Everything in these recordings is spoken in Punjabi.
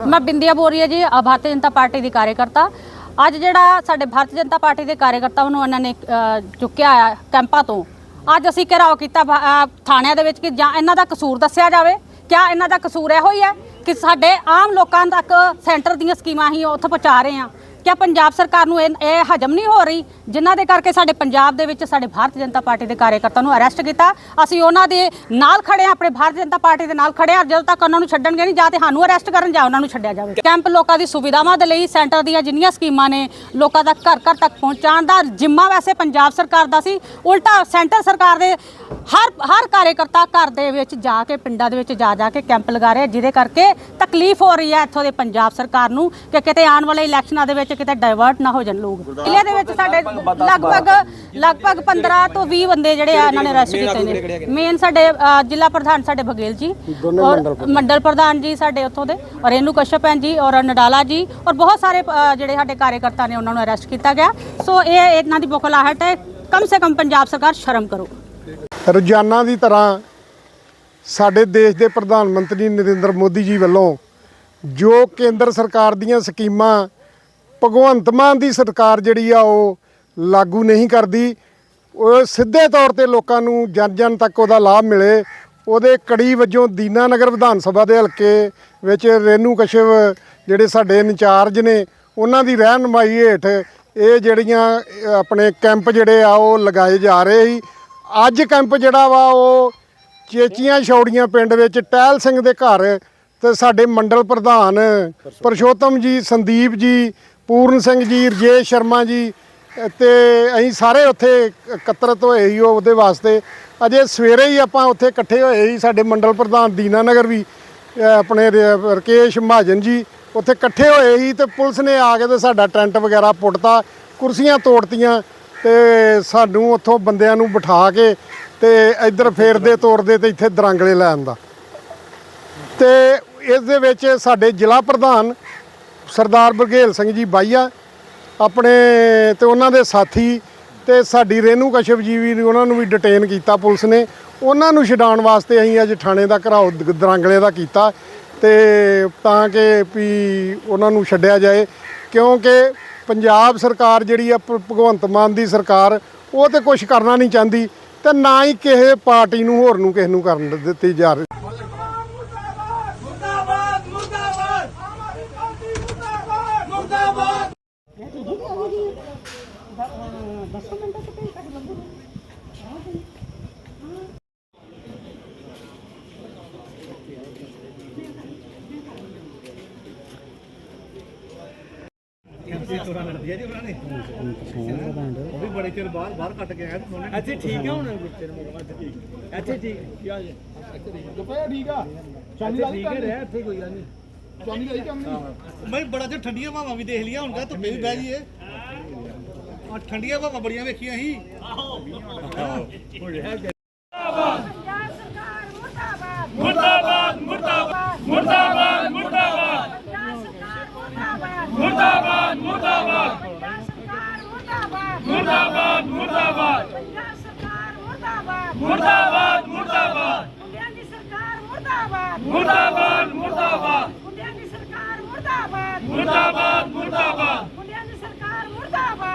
ਮੈਂ ਬਿੰਦੀਆ ਬੋਲ ਰਹੀ ਹਾਂ ਜੀ ਅ, ਭਾਰਤੀ ਜਨਤਾ ਪਾਰਟੀ ਦੀ ਕਾਰਜਕਰਤਾ। ਅੱਜ ਜਿਹੜਾ ਸਾਡੇ ਭਾਰਤੀ ਜਨਤਾ ਪਾਰਟੀ ਦੇ ਕਾਰਜਕਰਤਾ ਨੂੰ ਉਹਨਾਂ ਨੇ ਅ, ਚੁੱਕਿਆ ਆ ਕੈਂਪਾਂ ਤੋਂ। ਅੱਜ ਅਸੀਂ ਘਿਰਾਓ ਕੀਤਾ ਭਾ- ਅ, ਥਾਣਿਆਂ ਦੇ ਵਿੱਚ ਕਿ ਜਾਂ ਇਹਨਾਂ ਦਾ ਕਸੂਰ ਦੱਸਿਆ ਜਾਵੇ ਕਿਆ ਇਹਨਾਂ ਦਾ ਕਸੂਰ ਇਹੋ ਹੀ ਹੈ ਕਿ ਸਾਡੇ ਆਮ ਲੋਕਾਂ ਤੱਕ ਸੈਂਟਰ ਦੀਆਂ ਸਕੀਮਾਂ ਹੀ ਉੱਥੇ ਪਹੁੰਚਾ ਰਹੇ ਆ ਕਿਆ ਪੰਜਾਬ ਸਰਕਾਰ ਨੂੰ ਇਹ ਇਹ ਹਜਮ ਨਹੀਂ ਹੋ ਰਹੀ? ਜਿਨ੍ਹਾਂ ਦੇ ਕਰਕੇ ਸਾਡੇ ਪੰਜਾਬ ਦੇ ਵਿੱਚ ਸਾਡੇ ਭਾਰਤੀ ਜਨਤਾ ਪਾਰਟੀ ਦੇ ਕਾਰਜਕਰਤਾ ਨੂੰ ਅਰੈਸਟ ਕੀਤਾ। ਅਸੀਂ ਉਹਨਾਂ ਦੇ ਨਾਲ ਖੜੇ ਆ ਆਪਣੇ ਭਾਰਤੀ ਜਨਤਾ ਪਾਰਟੀ ਦੇ ਨਾਲ ਖੜੇ ਆ ਜਦੋਂ ਤੱਕ ਉਹਨਾਂ ਨੂੰ ਛੱਡਣਗੇ ਨਹੀਂ, ਜਾਂ ਤੇ ਸਾਨੂੰ ਅਰੈਸਟ ਕਰਨ ਜਾਂ ਉਹਨਾਂ ਨੂੰ ਛੱਡਿਆ ਜਾਵੇ। ਕੈਂਪ ਲੋਕਾਂ ਦੀ ਸੁਵਿਧਾਵਾਂ ਦੇ ਲਈ, ਸੈਂਟਰ ਦੀਆਂ ਜਿੰਨੀਆਂ ਸਕੀਮਾਂ ਨੇ, ਲੋਕਾਂ ਤੱਕ ਘਰ ਘਰ ਤੱਕ ਪਹੁੰਚਾਉਣ ਦਾ ਜਿੰਮਾ ਵੈਸੇ ਪੰਜਾਬ ਸਰਕਾਰ ਦਾ ਸੀ। ਉਲਟਾ ਸੈਂਟਰ ਸਰਕਾਰ ਦੇ ਹਰ ਹਰ ਕਾਰਜਕਰਤਾ ਘਰ ਦੇ ਵਿੱਚ ਜਾ ਕੇ, ਪਿੰਡਾਂ ਦੇ ਵਿੱਚ ਜਾ ਜਾ ਕੇ ਕੈਂਪ ਲਗਾ ਰਹੇ ਜਿਹਦੇ ਕਰਕੇ ਤਕਲੀਫ ਹੋ ਰਹੀ ਹੈ ਇੱਥੋਂ ਦੇ ਪੰਜਾਬ ਸਰਕਾਰ ਨੂੰ ਕਿ ਕਿਤੇ ਆਉਣ ਵਾਲੇ ਇਲੈਕਸ਼ਨਾਂ ਦੇ ਵਿੱਚ ਕਿਤੇ ਡਾਇਵਰਟ ਨਾ ਹੋ ਜਾਣ ਲੋਕ। ਜ਼ਿਲ੍ਹੇ ਦੇ ਵਿੱਚ ਸਾਡੇ ਲਗਭਗ ਲਗਭਗ 15 ਤੋਂ 20 ਬੰਦੇ ਜਿਹੜੇ ਆ ਇਹਨਾਂ ਨੇ ਅਰੈਸਟ ਕੀਤੇ ਨੇ। ਮੇਨ ਸਾਡੇ ਅ, ਜ਼ਿਲ੍ਹਾ ਪ੍ਰਧਾਨ ਸਾਡੇ ਬਗੇਲ ਜੀ ਔਰ ਮੰਡਲ ਪ੍ਰਧਾਨ। ਜੀ ਸਾਡੇ ਉੱਥੋਂ ਦੇ ਔਰ ਰੇਨੂ ਕਸ਼ਪ ਹੈ ਜੀ ਔਰ ਨਡਾਲਾ ਜੀ ਔਰ ਬਹੁਤ ਸਾਰੇ ਅ, ਜਿਹੜੇ ਸਾਡੇ ਕਾਰਜਕਰਤਾ ਨੇ ਉਹਨਾਂ ਨੂੰ ਅਰੈਸਟ ਕੀਤਾ ਗਿਆ। ਸੋ ਇਹ ਇਹਨਾਂ ਦੀ ਬੁਖਲਾਹਟ ਹੈ। ਕਮ ਸੇ ਕਮ ਪੰਜਾਬ ਸਰਕਾਰ ਸ਼ਰਮ ਕਰੋ। ਰੋਜ਼ਾਨਾ ਦੀ ਤਰ੍ਹਾਂ ਸਾਡੇ ਦੇਸ਼ ਦੇ ਪ੍ਰਧਾਨ ਮੰਤਰੀ ਨਰਿੰਦਰ ਮੋਦੀ ਜੀ ਵੱਲੋਂ ਜੋ ਕੇਂਦਰ ਸਰਕਾਰ ਦੀਆਂ ਸਕੀਮਾਂ ਭਗਵੰਤ ਮਾਨ ਦੀ ਸਰਕਾਰ ਜਿਹੜੀ ਆ ਉਹ ਲਾਗੂ ਨਹੀਂ ਕਰਦੀ। ਉਹ ਸਿੱਧੇ ਤੌਰ ਤੇ ਲੋਕਾਂ ਨੂੰ ਜਨ ਜਨ ਤੱਕ ਉਹਦਾ ਲਾਭ ਮਿਲੇ। ਉਹਦੇ ਕੜੀ ਵਜੋਂ ਦੀਨਾਨਗਰ ਵਿਧਾਨ ਸਭਾ ਦੇ ਹਲਕੇ ਵਿੱਚ ਰੇਨੂ ਕਸ਼ਵ ਜਿਹੜੇ ਸਾਡੇ ਇੰਚਾਰਜ ਨੇ ਉਹਨਾਂ ਦੀ ਰਹਿਨਮਾਈ ਹੇਠ ਇਹ ਜਿਹੜੀਆਂ ਆਪਣੇ ਕੈਂਪ ਜਿਹੜੇ ਆ ਉਹ ਲਗਾਏ ਜਾ ਰਹੇ ਸੀ। ਅੱਜ ਕੈਂਪ ਜਿਹੜਾ ਵਾ ਉਹ ਚੇਚੀਆਂ ਛੌੜੀਆਂ ਪਿੰਡ ਵਿੱਚ ਟਹਿਲ ਸਿੰਘ ਦੇ ਘਰ ਤੇ ਸਾਡੇ ਮੰਡਲ ਪ੍ਰਧਾਨ ਪਰਸ਼ੋਤਮ ਜੀ ਸੰਦੀਪ ਜੀ ਪੂਰਨ ਸਿੰਘ ਜੀ, ਰਜੇਸ਼ ਸ਼ਰਮਾ ਜੀ ਤੇ ਅਸੀਂ ਸਾਰੇ ਉੱਥੇ ਇਕੱਤਰਤ ਹੋਏ ਸੀ ਉਹਦੇ ਵਾਸਤੇ। ਅਜੇ ਸਵੇਰੇ ਹੀ ਆਪਾਂ ਉੱਥੇ ਇਕੱਠੇ ਹੋਏ ਸੀ, ਸਾਡੇ ਮੰਡਲ ਪ੍ਰਧਾਨ ਦੀਨਾਨਗਰ ਵੀ ਆਪਣੇ ਰ- ਰਕੇਸ਼ ਮਹਾਜਨ ਜੀ, ਉੱਥੇ ਇਕੱਠੇ ਹੋਏ ਸੀ ਤੇ ਪੁਲਿਸ ਨੇ ਆ ਕੇ ਤੇ ਸਾਡਾ ਟੈਂਟ ਵਗੈਰਾ ਪੁੱਟਤਾ, ਕੁਰਸੀਆਂ ਤੋੜਤੀਆਂ ਤੇ ਸਾਨੂੰ ਉੱਥੋਂ ਬੰਦਿਆਂ ਨੂੰ ਬਿਠਾ ਕੇ ਤੇ ਇੱਧਰ ਫੇਰਦੇ ਤੋਰਦੇ ਤੇ ਇੱਥੇ ਦਰਾਂਗਲੇ ਲੈ ਆਂਦਾ। ਤੇ ਇਸ ਦੇ ਵਿੱਚ ਸਾਡੇ ਜ਼ਿਲ੍ਹਾ ਪ੍ਰਧਾਨ ਸਰਦਾਰ ਬਰਗੇਲ ਸਿੰਘ ਜੀ ਬਾਈਆ, ਆਪਣੇ ਤੇ ਉਹਨਾਂ ਦੇ ਸਾਥੀ ਤੇ ਸਾਡੀ ਰੇਨੂ ਕਸ਼ਪ ਜੀ ਵੀ ਉਹਨਾਂ ਨੂੰ ਵੀ ਡਿਟੇਨ ਕੀਤਾ ਪੁਲਿਸ ਨੇ। ਉਹਨਾਂ ਨੂੰ ਛਡਾਉਣ ਵਾਸਤੇ ਅਸੀਂ ਅੱਜ ਥਾਣੇ ਦਾ ਘਰਾਓ ਦ- ਦਰਾਂਗਲੇ ਦਾ ਕੀਤਾ ਤੇ ਤਾਂ ਕਿ ਵੀ ਉਹਨਾਂ ਨੂੰ ਛੱਡਿਆ ਜਾਏ, ਕਿਉਂਕਿ ਪੰਜਾਬ ਸਰਕਾਰ ਜਿਹੜੀ ਆ ਭ- ਭਗਵੰਤ ਮਾਨ ਦੀ ਸਰਕਾਰ, ਉਹ ਤੇ ਕੁਝ ਕਰਨਾ ਨਹੀਂ ਚਾਹੁੰਦੀ ਤੇ ਨਾ ਹੀ ਕਿਸੇ ਪਾਰਟੀ ਨੂੰ ਹੋਰ ਨੂੰ ਕਿਸੇ ਨੂੰ ਕਰਨ ਦਿੱਤੀ ਜਾ ਰਹੀ। 10 ਬੜੇ ਚਿਰ ਬਾਹਰ ਬਾਹਰ ਕੱਟ ਕੇ ਆਇਆ ਤੇ ਉਹਨੇ ਅੱਛਾ ਠੀਕ ਹੈ ਹੁਣ ਤੇਰੇ ਮੇਰੇ ਵਾਸਤੇ ਠੀਕ ਅੱਛਾ ਠੀਕ ਆ ਦੁਪਹਿਰ ਠੀਕ ਆ ਚਾਲੀ ਠੀਕ ਰਿਹਾ ਇੱਥੇ ਕੋਈ ਬੜਾ ਚਿਰ ਠੰਡੀਆਂ ਹਵਾਵਾਂ ਵੀ ਦੇਖ ਲਈਆਂ ਠੰਡੀਆਂ ਹਵਾ ਬੜੀਆਂ ਵੇਖੀਆਂ ਸੀ। ਪੰਜਾਬ ਸਰਕਾਰ ਮੁਰਦਾਬਾਦ ਮੁਰਦਾਬਾਦ ਮੁਰਦਾਬਾਦ ਮੁਰਦਾਬਾਦ।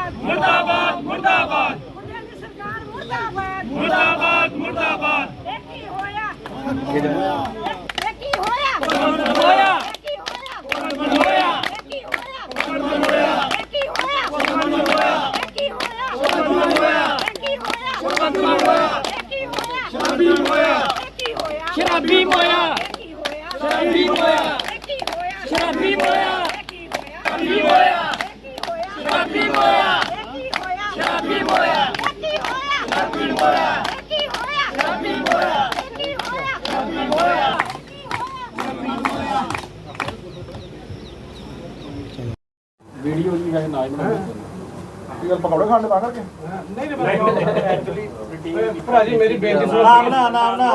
ਮੁਰਦਾਬਾਦ ਮੁਰਦਾਬਾਦ ਮੁਰਦਾਬਾਦ ਮੁੰਡਿਆਂ ਦੀ ਸਰਕਾਰ ਮੁਰਦਾਬਾਦ ਮੁਰਦਾਬਾਦ ਮੁਰਦਾਬਾਦ ਇਹ ਕੀ ਹੋਇਆ ਇਹ ਕੀ ਹੋਇਆ ਹੋਇਆ ਇਹ ਕੀ ਹੋਇਆ ਹੋਇਆ ਇਹ ਕੀ ਹੋਇਆ ਇਹ ਕੀ ਹੋਇਆ ਇਹ ਕੀ ਹੋਇਆ ਇਹ ਕੀ ਹੋਇਆ ਇਹ ਕੀ ਹੋਇਆ ਸ਼ਰਾਬੀ ਹੋਇਆ ਇਹ ਕੀ ਹੋਇਆ ਸ਼ਰਾਬੀ ਹੋਇਆ ਇਹ ਕੀ ਹੋਇਆ ਸ਼ਰਾਬੀ ਹੋਇਆ ਇਹ ਕੀ ਹੋਇਆ ਸ਼ਰਾਬੀ ਹੋਇਆ ਇਹ ਕੀ ਹੋਇਆ ਸ਼ਰਾਬੀ ਹੋਇਆ ਇਹ ਕੀ ਹੋਇਆ ਸ਼ਰਾਬੀ ਹੋਇਆ ਇਹ ਕੀ ਹੋਇਆ ਇਹ ਕੀ ਹੋਇਆ ਹੋਇਆ ਇਹ ਕੀ ਹੋਇਆ ਹੋਇਆ ਇਹ ਕੀ ਹੋਇਆ ਸ਼ਰਾਬੀ ਹੋਇਆ ਵੀਡੀਓ ਜੀ ਵੈਸੇ ਨਾ ਹੀ ਬਣਾਉਂਦੇ ਕੀ ਗੱਲ ਪਕੌੜੇ ਖਾਣ ਦੇ ਬਾਹਰ ਕੇ ਨਹੀਂ ਨਹੀਂ ਐਕਚੁਅਲੀ ਭਰਾ ਜੀ ਮੇਰੀ ਬੇਨਤੀ ਸੁਣੋ। ਨਾ ਨਾ ਨਾ।